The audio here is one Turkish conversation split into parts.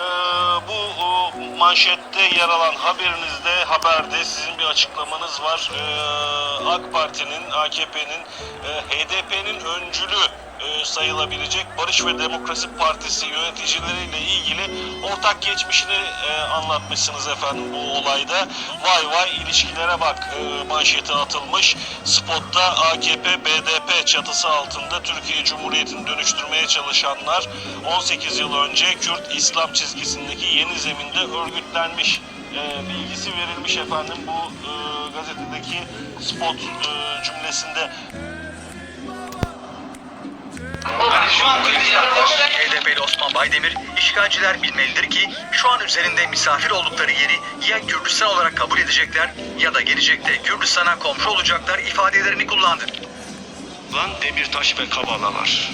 Ee, bu manşette yer alan haberinizde, haberde sizin bir açıklamanız var. Ee, AK Parti'nin, AKP'nin, e, HDP'nin öncülü e, sayılabilecek Barış ve Demokrasi Partisi yöneticileriyle ilgili ortak geçmişini e, anlatmışsınız efendim bu olayda. Vay vay ilişkilere bak e, manşeti atılmış. Spotta AKP, BDP çatısı altında Türkiye Cumhuriyeti'ni dönüştürmeye çalışanlar 18 yıl önce Kürt İslam çizgisindeki yeni zeminde örgütlenmiş e, bilgisi verilmiş efendim bu e, gazetedeki spot e, cümlesinde. HDP'li Osman Baydemir, işgalciler bilmelidir ki şu an üzerinde misafir oldukları yeri ya Kürdistan olarak kabul edecekler ya da gelecekte Kürdistan'a komşu olacaklar ifadelerini kullandı. Lan Demirtaş ve Kabalalar.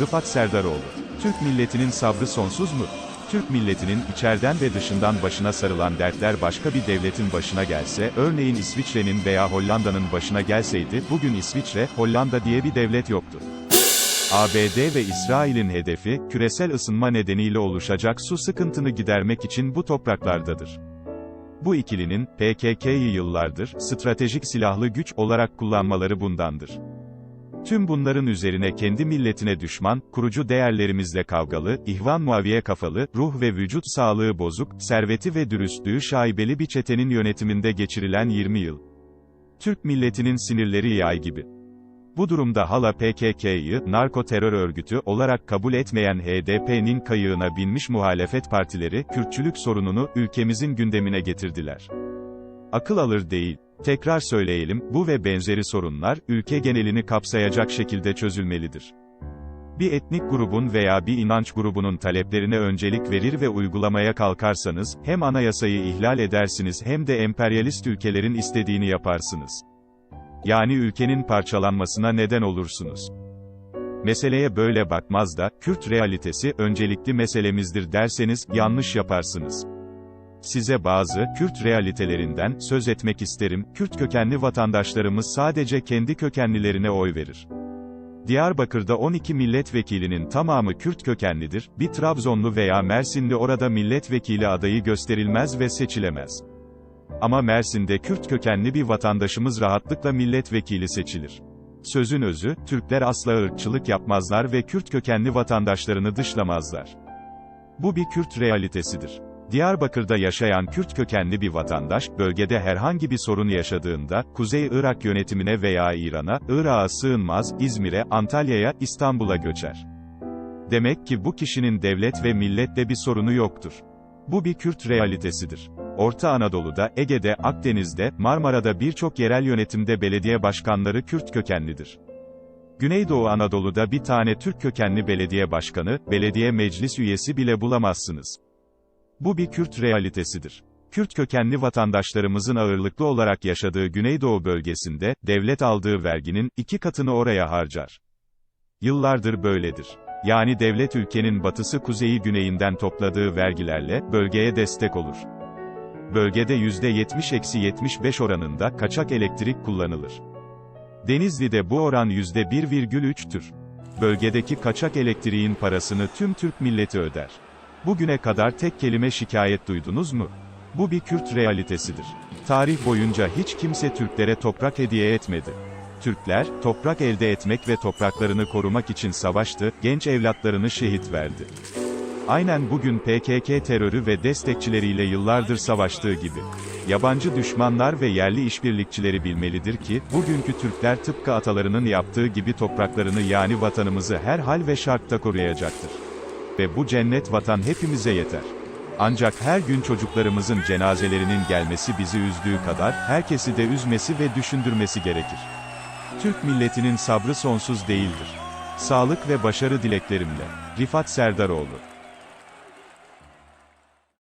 Rıfat Serdaroğlu. Türk milletinin sabrı sonsuz mu? Türk milletinin içeriden ve dışından başına sarılan dertler başka bir devletin başına gelse, örneğin İsviçre'nin veya Hollanda'nın başına gelseydi, bugün İsviçre, Hollanda diye bir devlet yoktu. ABD ve İsrail'in hedefi, küresel ısınma nedeniyle oluşacak su sıkıntını gidermek için bu topraklardadır. Bu ikilinin, PKK'yı yıllardır, stratejik silahlı güç olarak kullanmaları bundandır. Tüm bunların üzerine kendi milletine düşman, kurucu değerlerimizle kavgalı, ihvan muaviye kafalı, ruh ve vücut sağlığı bozuk, serveti ve dürüstlüğü şaibeli bir çetenin yönetiminde geçirilen 20 yıl. Türk milletinin sinirleri yay gibi. Bu durumda hala PKK'yı, narko terör örgütü olarak kabul etmeyen HDP'nin kayığına binmiş muhalefet partileri, Kürtçülük sorununu, ülkemizin gündemine getirdiler. Akıl alır değil. Tekrar söyleyelim, bu ve benzeri sorunlar, ülke genelini kapsayacak şekilde çözülmelidir. Bir etnik grubun veya bir inanç grubunun taleplerine öncelik verir ve uygulamaya kalkarsanız, hem anayasayı ihlal edersiniz hem de emperyalist ülkelerin istediğini yaparsınız. Yani ülkenin parçalanmasına neden olursunuz. Meseleye böyle bakmaz da, Kürt realitesi, öncelikli meselemizdir derseniz, yanlış yaparsınız. Size bazı Kürt realitelerinden söz etmek isterim. Kürt kökenli vatandaşlarımız sadece kendi kökenlilerine oy verir. Diyarbakır'da 12 milletvekilinin tamamı Kürt kökenlidir. Bir Trabzonlu veya Mersinli orada milletvekili adayı gösterilmez ve seçilemez. Ama Mersin'de Kürt kökenli bir vatandaşımız rahatlıkla milletvekili seçilir. Sözün özü, Türkler asla ırkçılık yapmazlar ve Kürt kökenli vatandaşlarını dışlamazlar. Bu bir Kürt realitesidir. Diyarbakır'da yaşayan Kürt kökenli bir vatandaş, bölgede herhangi bir sorun yaşadığında, Kuzey Irak yönetimine veya İran'a, Irak'a sığınmaz, İzmir'e, Antalya'ya, İstanbul'a göçer. Demek ki bu kişinin devlet ve milletle bir sorunu yoktur. Bu bir Kürt realitesidir. Orta Anadolu'da, Ege'de, Akdeniz'de, Marmara'da birçok yerel yönetimde belediye başkanları Kürt kökenlidir. Güneydoğu Anadolu'da bir tane Türk kökenli belediye başkanı, belediye meclis üyesi bile bulamazsınız. Bu bir Kürt realitesidir. Kürt kökenli vatandaşlarımızın ağırlıklı olarak yaşadığı Güneydoğu bölgesinde, devlet aldığı verginin iki katını oraya harcar. Yıllardır böyledir. Yani devlet ülkenin batısı kuzeyi güneyinden topladığı vergilerle, bölgeye destek olur. Bölgede %70-75 oranında kaçak elektrik kullanılır. Denizli'de bu oran %1,3'tür. Bölgedeki kaçak elektriğin parasını tüm Türk milleti öder. Bugüne kadar tek kelime şikayet duydunuz mu? Bu bir Kürt realitesidir. Tarih boyunca hiç kimse Türklere toprak hediye etmedi. Türkler, toprak elde etmek ve topraklarını korumak için savaştı, genç evlatlarını şehit verdi. Aynen bugün PKK terörü ve destekçileriyle yıllardır savaştığı gibi. Yabancı düşmanlar ve yerli işbirlikçileri bilmelidir ki, bugünkü Türkler tıpkı atalarının yaptığı gibi topraklarını yani vatanımızı her hal ve şartta koruyacaktır ve bu cennet vatan hepimize yeter. Ancak her gün çocuklarımızın cenazelerinin gelmesi bizi üzdüğü kadar, herkesi de üzmesi ve düşündürmesi gerekir. Türk milletinin sabrı sonsuz değildir. Sağlık ve başarı dileklerimle. Rifat Serdaroğlu